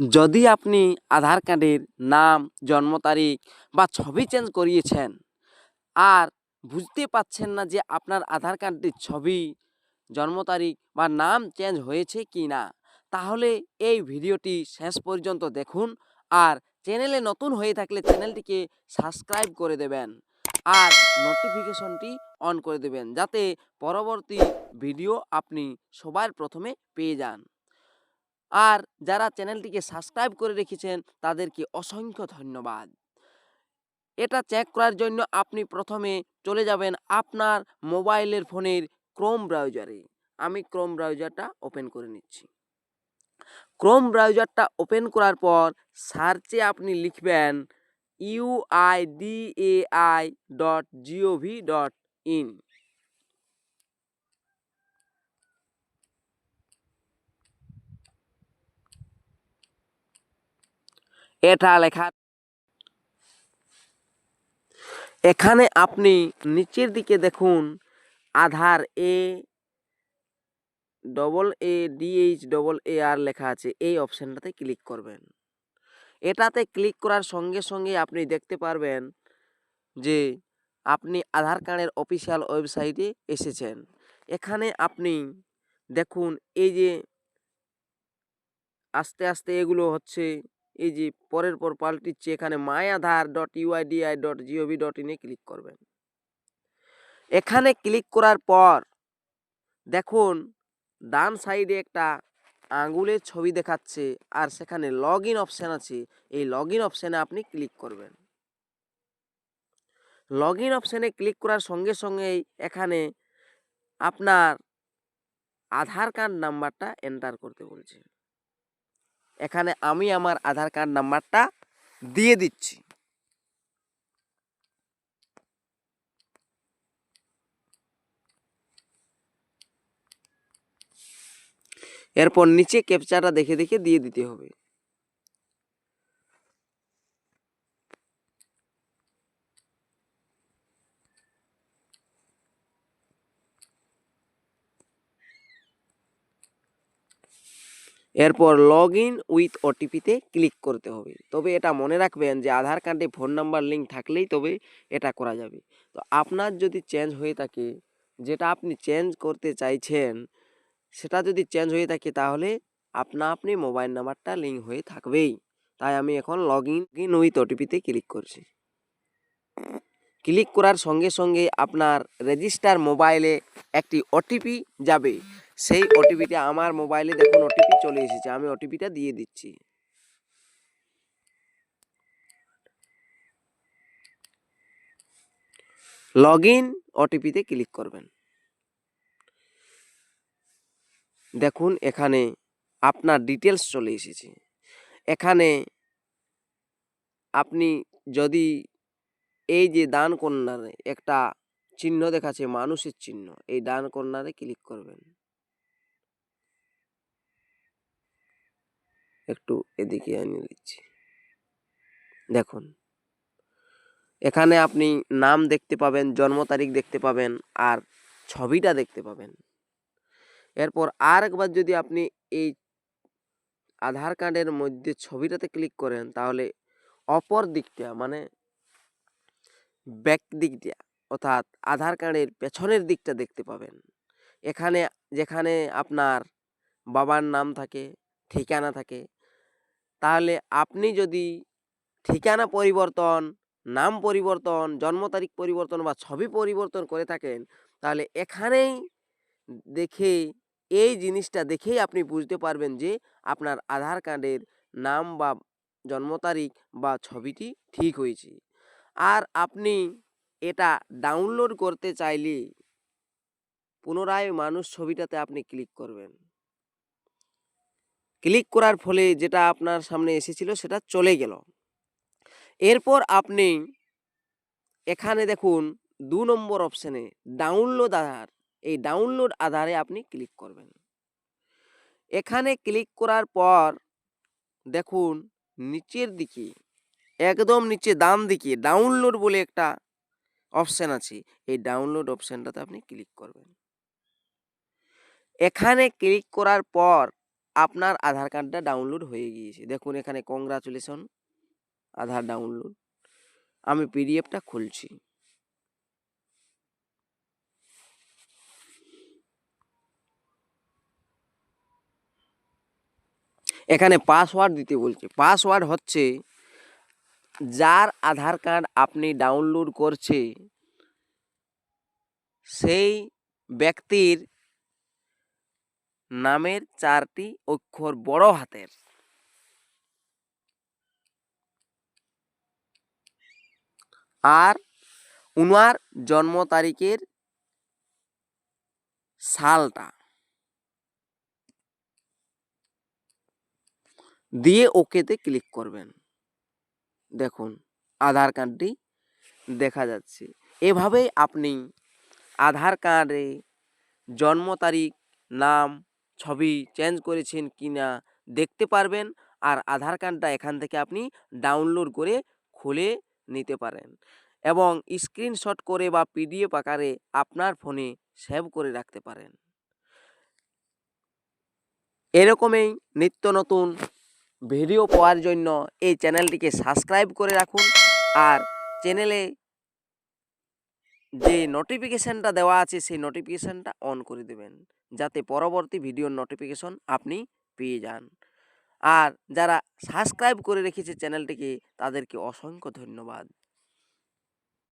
যদি আপনি আধার কার্ডের নাম, জন্ম তারিখ বা ছবি চেঞ্জ করিয়েছেন আর বুঝতে পাচ্ছেন না যে আপনার আধার কার্ডটির ছবি, জন্ম তারিখ বা নাম চেঞ্জ হয়েছে কি না তাহলে এই ভিডিওটি শেষ পর্যন্ত দেখুন আর চ্যানেলে নতুন হয়ে থাকলে চ্যানেলটিকে সাবস্ক্রাইব করে দেবেন আর নোটিফিকেশনটি অন করে দেবেন যাতে পরবর্তী ভিডিও আপনি সবার প্রথমে পেয়ে যান। আর যারা চ্যানেলটিকে সাবস্ক্রাইব করে রেখেছেন, তাদেরকে অসংখ্য ধন্যবাদ। এটা চেক করার জন্য আপনি প্রথমে চলে যাবেন আপনার মোবাইলের ফোনের ক্রোম ব্রাউজারে আমি ক্রোম ব্রাউজারটা ওপেন করে নিচ্ছি। ক্রোম ব্রাউজারটা ওপেন করার পর সার্চে আপনি লিখবেন UIDAI dot gov dot in এটা লেখা এখানে আপনি নিচের দিকে দেখুন Aadhaar A double A DH double A R লেখা আছে। এই অপশানটাতে ক্লিক করবেন। এটাতে ক্লিক করার সঙ্গে সঙ্গে আপনি দেখতে পারবেন যে আপনি আধার কার্ডের অফিসিয়াল ওয়েবসাইটে এসেছেন। এখানে আপনি দেখুন এই যে আস্তে আস্তে এগুলো হচ্ছে এই যে পরের পর পাল্টিচ্ছে, এখানে my Aadhaar dot UIDAI dot GOV dot ইনে ক্লিক করবেন। এখানে ক্লিক করার পর দেখুন, ডান সাইডে একটা আঙ্গুলের ছবি দেখাচ্ছে আর সেখানে লগ ইন অপশান আছে। এই লগ ইন অপশানে আপনি ক্লিক করবেন। লগ ইন অপশানে ক্লিক করার সঙ্গে সঙ্গেই এখানে আপনার আধার কার্ড নাম্বারটা এন্টার করতে বলছে। এখানে আমি আমার আধার কার্ড নাম্বারটা দিয়ে দিচ্ছি। এরপর নিচে ক্যাপচারটা দেখে দেখে দিয়ে দিতে হবে। এরপর লগ ইন উইথ ওটিপিতে ক্লিক করতে হবে। তবে এটা মনে রাখবেন যে আধার কার্ডে ফোন নাম্বার লিঙ্ক থাকলেই তবে এটা করা যাবে। তো আপনার যদি চেঞ্জ হয়ে থাকে, যেটা আপনি চেঞ্জ করতে চাইছেন, সেটা যদি চেঞ্জ হয়ে থাকে তাহলে আপনা আপনি মোবাইল নাম্বারটা লিঙ্ক হয়ে থাকবেই। তাই আমি এখন লগ ইন ইন উইথ ওটিপিতে ক্লিক করছি। ক্লিক করার সঙ্গে সঙ্গে আপনার রেজিস্টার মোবাইলে একটি ওটিপি যাবে। সেই ওটিপিটা আমার মোবাইলে দেখুন ওটিপি চলে এসেছে, আমি ওটিপিটা দিয়ে দিচ্ছি। লগ ইন ওটিপিতে ক্লিক করবেন। দেখুন এখানে আপনার ডিটেলস চলে এসেছে। এখানে আপনি যদি এই যে দান কর্নারে একটা চিহ্ন দেখাচ্ছে, মানুষের চিহ্ন, এই দান কর্নারে ক্লিক করবেন। একটু এদিকে আনিয়ে দিচ্ছি। দেখুন। এখানে আপনি নাম দেখতে পাবেন, জন্ম তারিখ দেখতে পাবেন, আর ছবিটা দেখতে পাবেন। এরপর আর একবার যদি আপনি এই আধার কার্ডের মধ্যে ছবিটাতে ক্লিক করেন, তাহলে অপর দিকটা মানে ব্যাক দিকটা, অর্থাৎ আধার কার্ডের পেছনের দিকটা দেখতে পাবেন। এখানে, যেখানে আপনার বাবার নাম থাকে ঠিকানা থাকে। তাহলে আপনি যদি ঠিকানা পরিবর্তন, নাম পরিবর্তন, জন্ম তারিখ পরিবর্তন বা ছবি পরিবর্তন করে থাকেন, তাহলে এখানেই দেখে, এই জিনিসটা দেখেই আপনি বুঝতে পারবেন যে আপনার আধার কার্ডের নাম বা জন্ম তারিখ বা ছবিটি ঠিক হয়েছে। আর আপনি এটা ডাউনলোড করতে চাইলে পুনরায় মানুষ ছবিটাতে আপনি ক্লিক করবেন। ক্লিক করার ফলে যেটা আপনার সামনে এসেছিল সেটা চলে গেল। এরপর আপনি এখানে দেখুন দু নম্বর অপশানে ডাউনলোড আধার। এই ডাউনলোড আধারে আপনি ক্লিক করবেন। এখানে ক্লিক করার পর দেখুন নিচের দিকে, একদম নিচে ডান দিকে ডাউনলোড বলে একটা অপশান আছে। এই ডাউনলোড অপশানটাতে আপনি ক্লিক করবেন। এখানে ক্লিক করার পর আপনার আধার কার্ডটা ডাউনলোড হয়ে গিয়েছে। দেখুন এখানে কংগ্রাচুলেশন আধার ডাউনলোড আমি পিডিএফটা খুলছি। এখানে পাসওয়ার্ড দিতে বলছে। পাসওয়ার্ড হচ্ছে যার আধার কার্ড আপনি ডাউনলোড করছে, সেই ব্যক্তির নামের চারটি অক্ষর বড় হাতের। আর উনার জন্ম তারিখের সালটা। দিয়ে ওকেতে ক্লিক করবেন। দেখুন, আধার কার্ডটি দেখা যাচ্ছে। এভাবেই আপনি আধার কার্ডে জন্ম তারিখ, নাম ছবি চেঞ্জ করেছেন কি না দেখতে পারবেন। আর আধার কার্ডটা এখান থেকে আপনি ডাউনলোড করে খুলে নিতে পারেন। এবং স্ক্রিনশট করে বা পিডিএফ আকারে আপনার ফোনে সেভ করে রাখতে পারেন। এরকমই নিত্য নতুন ভিডিও পাওয়ার জন্য এই চ্যানেলটিকে সাবস্ক্রাইব করে রাখুন। আর চ্যানেলে যে নোটিফিকেশানটা দেওয়া আছে, সেই নোটিফিকেশানটা অন করে দেবেন। যাতে পরবর্তী ভিডিওর নোটিফিকেশন আপনি পেয়ে যান। আর যারা সাবস্ক্রাইব করে রেখেছে চ্যানেলটিকে তাদেরকে অসংখ্য ধন্যবাদ।